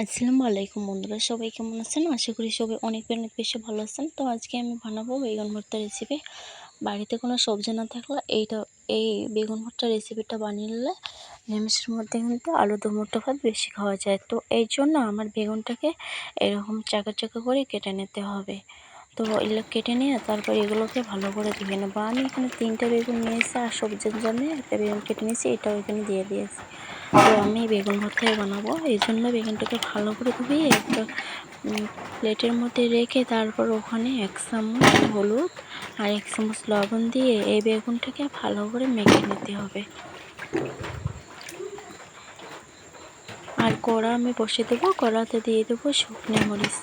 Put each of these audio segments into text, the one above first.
আসসালামু আলাইকুম বন্ধুরা, সবাই কেমন আছেন? আশা করি সবাই অনেক অনেক বেশি ভালো আছেন। তো আজকে আমি বানাবো বেগুন ভর্তা রেসিপি বাড়িতে কোনো সবজি না থাকলে এইটা, এই বেগুন ভর্তা রেসিপিটা বানিয়ে নিলে নিরামিষের মধ্যে কিন্তু আলু দুমুটো ভাত বেশি খাওয়া যায়। তো এই জন্য আমার বেগুনটাকে এরকম চাকা চাকা করে কেটে নিতে হবে। তো এগুলো কেটে নিয়ে তারপর এগুলোকে ভালো করে ধুয়ে নেব। আমি এখানে তিনটে বেগুন নিয়েছি আর সবজির জন্য একটা বেগুন কেটে নিয়েছি, এটাও এখানে দিয়ে দিয়েছি। তো আমি বেগুন ভর্তাই বানাবো। এই জন্য বেগুনটাকে ভালো করে ধুয়ে একটা প্লেটের মধ্যে রেখে তারপর ওখানে এক চামচ হলুদ আর এক চামচ লবণ দিয়ে এই বেগুনটাকে ভালো করে মেখে নিতে হবে। আর কড়া আমি বসে দেবো। কড়াতে দিয়ে দেবো শুকনো মরিচ।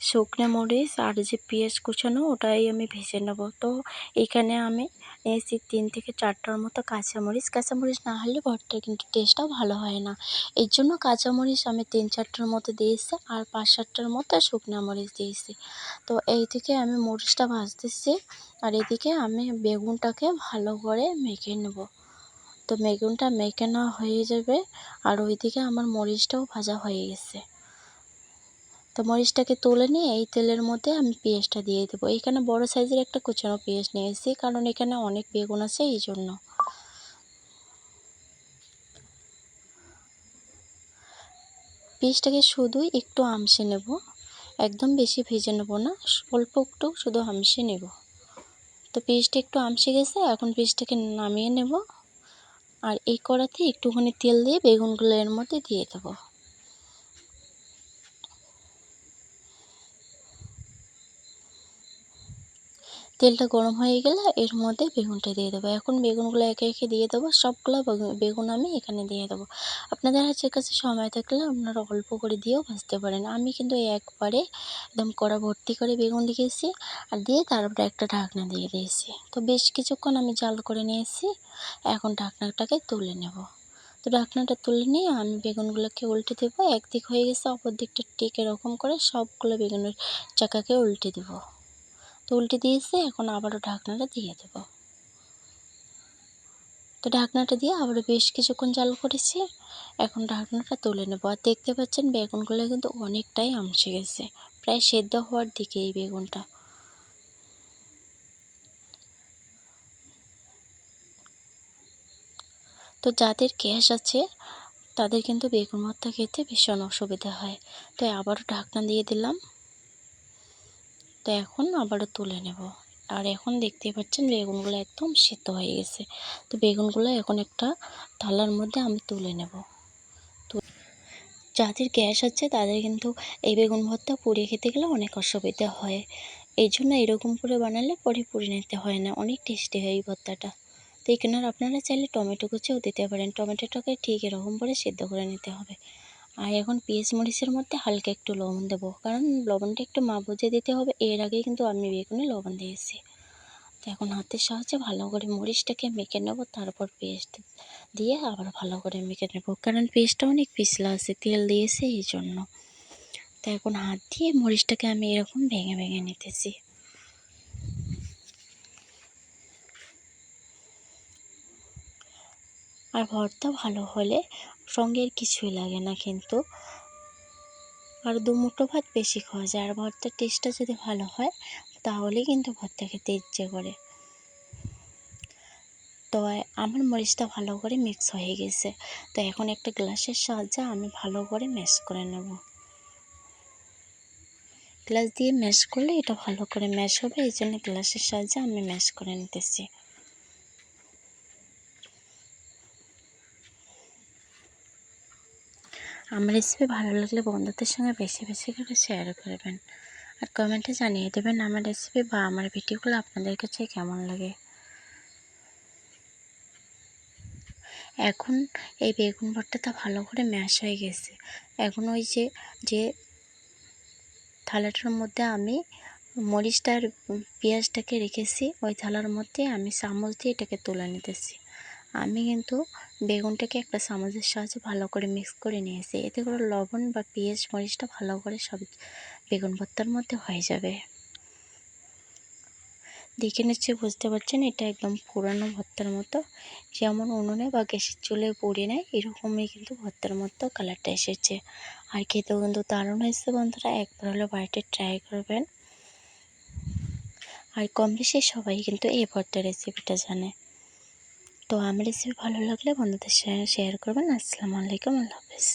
শুকনো মরিচ আর যে পেঁয়াজ কুচানো, ওটাই আমি ভেজে নেব। তো এখানে আমি নিয়েছি তিন থেকে চারটার মতো কাঁচামরিচ। কাঁচামরিচ না হলে ভর্তার কিন্তু টেস্টটাও ভালো হয় না। এই জন্য কাঁচামরিচ আমি তিন চারটার মতো দিয়েছি আর পাঁচ সাতটার মতো শুকনো মরিচ দিয়েছি। তো এই থেকে আমি মরিচটা ভাজতেছি আর এদিকে আমি বেগুনটাকে ভালো করে মেখে নেব। তো বেগুনটা মেখে নেওয়া হয়ে যাবে আর ওইদিকে আমার মরিচটাও ভাজা হয়ে গেছে। তো মরিচটাকে তুলে নিয়ে এই তেলের মধ্যে আমি পেঁয়াজটা দিয়ে দেবো। এখানে বড় সাইজের একটা কুচানো পেঁয়াজ নিয়েছি কারণ এখানে অনেক বেগুন আছে এই জন্য। পেঁয়াজটাকে শুধুই একটু আমসে নেব, একদম বেশি ভেজে নেব না, অল্প একটু শুধু আমসে নেব। তো পেঁয়াজটা একটু আমসে গেছে, এখন পেঁয়াজটাকে নামিয়ে নেব, আর এই কড়াতে একটুখানি তেল দিয়ে বেগুনগুলো এর মধ্যে দিয়ে দেবো। তেলটা গরম হয়ে গেলে এর মধ্যে বেগুনটা দিয়ে দেবো। এখন বেগুনগুলো একে একে দিয়ে দেবো, সবগুলো বেগুন আমি এখানে দিয়ে দেবো। আপনাদের হাতের কাছে সময় থাকলে আপনারা অল্প করে দিয়েও ভাজতে পারেন। আমি কিন্তু একবারে একদম কড়া ভর্তি করে বেগুন দিয়েছি আর দিয়ে তারপরে একটা ঢাকনা দিয়ে দিয়েছি। তো বেশ কিছুক্ষণ আমি জাল করে নিয়েছি, এখন ঢাকনাটাকে তুলে নেব। তো ঢাকনাটা তুলে নিয়ে আমি বেগুনগুলোকে উল্টে দেবো। একদিক হয়ে গেছে অপর দিকটা ঠিক এরকম করে সবগুলো বেগুনের চাকাকে উল্টে দেবো। তো উল্টে দিয়েছি, এখন আবারও ঢাকনাটা দিয়ে দেব। তো ঢাকনাটা দিয়ে আবারও বেশ কিছুক্ষণ জাল করেছি। এখন ঢাকনাটা তুলে নেব। আর দেখতে পাচ্ছেন, বেগুনগুলো কিন্তু অনেকটাই আমসে গেছে। প্রায় সেদ্ধ হওয়ার দিকে এই বেগুনটা। তো যাদের গ্যাস আছে, তাদের কিন্তু বেগুন ভর্তা খেতে ভীষণ অসুবিধা হয়। তাই আবারও ঢাকনা দিয়ে দিলাম। তো এখন আবারও তুলে নেব। আর এখন দেখতেই পাচ্ছেন বেগুনগুলো একদম সেদ্ধ হয়ে গেছে। তো বেগুনগুলো এখন একটা থালার মধ্যে আমি তুলে নেব। যাদের গ্যাস আছে তাদের কিন্তু এই বেগুন ভর্তা পুড়িয়ে খেতে গেলে অনেক অসুবিধা হয়। এই জন্য এরকম করে বানালে পরে পুড়ে নিতে হয় না, অনেক টেস্টি হয় এই ভর্তাটা। তো এখানে আপনারা চাইলে টমেটো কুচিও দিতে পারেন। টমেটোটাকে ঠিক এরকম করে সেদ্ধ করে নিতে হবে। আর এখন পেঁয়াজ মরিচের মধ্যে হালকা একটু লবণ দেবো। কারণ লবণটা একটু মা বুঝে দিতে হবে, এর আগেই কিন্তু আমি বেগুনে লবণ দিয়েছি। তো এখন হাতের সাহায্যে ভালো করে মরিচটাকে মেখে নেব, তারপর পেস্ট দিয়ে আবার ভালো করে মেখে নেব। কারণ পেস্টটা অনেক পিছলা আছে, তেল দিয়েছে এই জন্য। তো এখন হাত দিয়ে মরিচটাকে আমি এরকম ভেঙে ভেঙে নিতেছি। আর ভর্তা ভালো হলে সঙ্গে আর কিছুই লাগে না কিন্তু। আর দু মুঠো ভাত বেশি খাওয়া যায়। আর ভর্তার টেস্টটা যদি ভালো হয়, তাহলে কিন্তু ভর্তা খেতে ইচ্ছে করে। তো আমার মরিচটা ভালো করে মিক্স হয়ে গেছে। তো এখন একটা গ্লাসের সাহায্যে আমি ভালো করে ম্যাশ করে নেব। গ্লাস দিয়ে ম্যাশ করলে এটা ভালো করে ম্যাশ হবে এই জন্য গ্লাসের সাহায্যে আমি ম্যাশ করে নিতেছি। আমার রেসিপি ভালো লাগলে বন্ধুদের সঙ্গে বেশি বেশি করে শেয়ার করবেন। আর কমেন্টে জানিয়ে দেবেন আমার রেসিপি বা আমার ভিডিওগুলো আপনাদের কাছে কেমন লাগে। এখন এই বেগুন ভর্তাটা ভালো করে ম্যাশ হয়ে গেছে। এখন ওই যে যে থালাটার মধ্যে আমি মরিচটার পেঁয়াজটাকে রেখেছি, ওই থালার মধ্যে আমি চামচ দিয়ে এটাকে তুলে নিতেছি। আমি কিন্তু বেগুনটাকে একটা চামচের সাহায্যে ভালো করে মিক্স করে নিয়েছি। এতে করে লবণ বা পেঁয়াজ মরিচটা ভালো করে সব বেগুন ভর্তার মধ্যে হয়ে যাবে। দেখে নিচ্ছে বুঝতে পারছেন, এটা একদম পুরানো ভর্তার মতো। যেমন উনুনে বা গ্যাসের চুলে পড়ে নেয়, এরকমই কিন্তু ভর্তার মতো কালারটা এসেছে। আর খেতেও কিন্তু দারুণ হয়েছে বন্ধুরা, একবার হলে বাড়িতে ট্রাই করবেন। আর কম বেশি সবাই কিন্তু এই ভর্তা রেসিপিটা জানে। তো আমার রেসিপি ভালো লাগলে বন্ধুদের সাথে শেয়ার করবেন। আসসালামু আলাইকুম আল্লাহ হাফিজ।